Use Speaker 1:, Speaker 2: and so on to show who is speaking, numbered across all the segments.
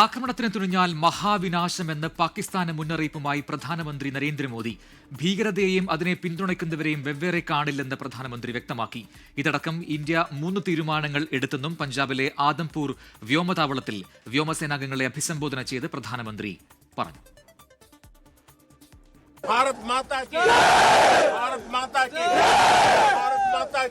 Speaker 1: ആക്രമണത്തിന് തുനിഞ്ഞാൽ മഹാവിനാശമെന്ന് പാകിസ്ഥാന് മുന്നറിയിപ്പുമായി പ്രധാനമന്ത്രി നരേന്ദ്രമോദി. ഭീകരതയെയും അതിനെ പിന്തുണയ്ക്കുന്നവരെയും വെവ്വേറെ കാണില്ലെന്ന് പ്രധാനമന്ത്രി വ്യക്തമാക്കി. ഇതടക്കം ഇന്ത്യ മൂന്ന് തീരുമാനങ്ങൾ എടുത്തെന്നും പഞ്ചാബിലെ ആദംപൂർ വ്യോമതാവളത്തിൽ വ്യോമസേനാംഗങ്ങളെ അഭിസംബോധന ചെയ്ത് പ്രധാനമന്ത്രി പറഞ്ഞു.
Speaker 2: ഭാരത് മാതാ ഭാരത് മാതാ ഭാരത് മാതാ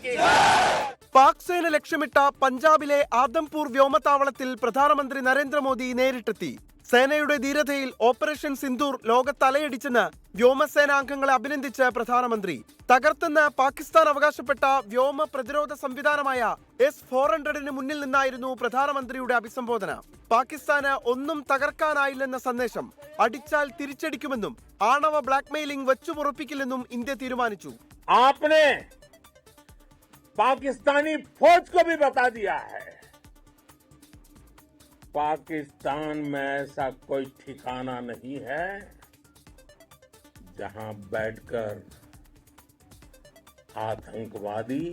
Speaker 3: പാക് സേന ലക്ഷ്യമിട്ട പഞ്ചാബിലെ ആദംപൂർ വ്യോമത്താവളത്തിൽ പ്രധാനമന്ത്രി നരേന്ദ്രമോദി നേരിട്ടെത്തി. സേനയുടെ ധീരതയിൽ ഓപ്പറേഷൻ സിന്ദൂർ ലോകത്തലയടിച്ചെന്ന് വ്യോമസേനാംഗങ്ങളെ അഭിനന്ദിച്ച് പ്രധാനമന്ത്രി. തകർത്തെന്ന് പാകിസ്ഥാൻ അവകാശപ്പെട്ട വ്യോമ പ്രതിരോധ സംവിധാനമായ എസ് ഫോർ ഹൺഡ്രഡിന് മുന്നിൽ നിന്നായിരുന്നു പ്രധാനമന്ത്രിയുടെ അഭിസംബോധന. പാകിസ്ഥാന് ഒന്നും തകർക്കാനായില്ലെന്ന സന്ദേശം അടിച്ചാൽ തിരിച്ചടിക്കുമെന്നും ആണവ ബ്ലാക്ക്മെയിലിംഗ് വച്ചുപുറപ്പിക്കില്ലെന്നും ഇന്ത്യ തീരുമാനിച്ചു.
Speaker 2: पाकिस्तानी फौज को भी बता दिया है। पाकिस्तान में ऐसा कोई ठिकाना नहीं है जहाँ बैठकर आतंकवादी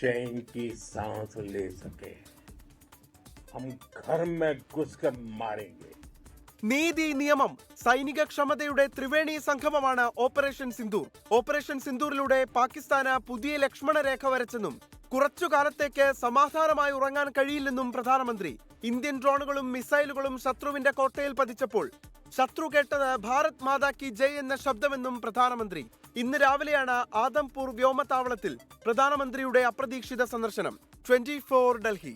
Speaker 2: चैन की सांस ले सके। हम घर में घुसकर मारेंगे।
Speaker 3: നീതി നിയമം സൈനിക ക്ഷമതയുടെ ത്രിവേണി സംഗമമാണ് ഓപ്പറേഷൻ സിന്ദൂർ. ഓപ്പറേഷൻ സിന്ദൂറിലൂടെ പാകിസ്ഥാന് പുതിയ ലക്ഷ്മണ രേഖ വരച്ചെന്നും കുറച്ചു കാലത്തേക്ക് സമാധാനമായി ഉറങ്ങാൻ കഴിയില്ലെന്നും പ്രധാനമന്ത്രി. ഇന്ത്യൻ ഡ്രോണുകളും മിസൈലുകളും ശത്രുവിന്റെ കോട്ടയിൽ പതിച്ചപ്പോൾ ശത്രു കേട്ടത് ഭാരത് മാതാ കി ജയ് എന്ന ശബ്ദമെന്നും പ്രധാനമന്ത്രി. ഇന്ന് രാവിലെയാണ് ആദംപൂർ വ്യോമത്താവളത്തിൽ പ്രധാനമന്ത്രിയുടെ അപ്രതീക്ഷിത സന്ദർശനം. ട്വന്റി ഡൽഹി.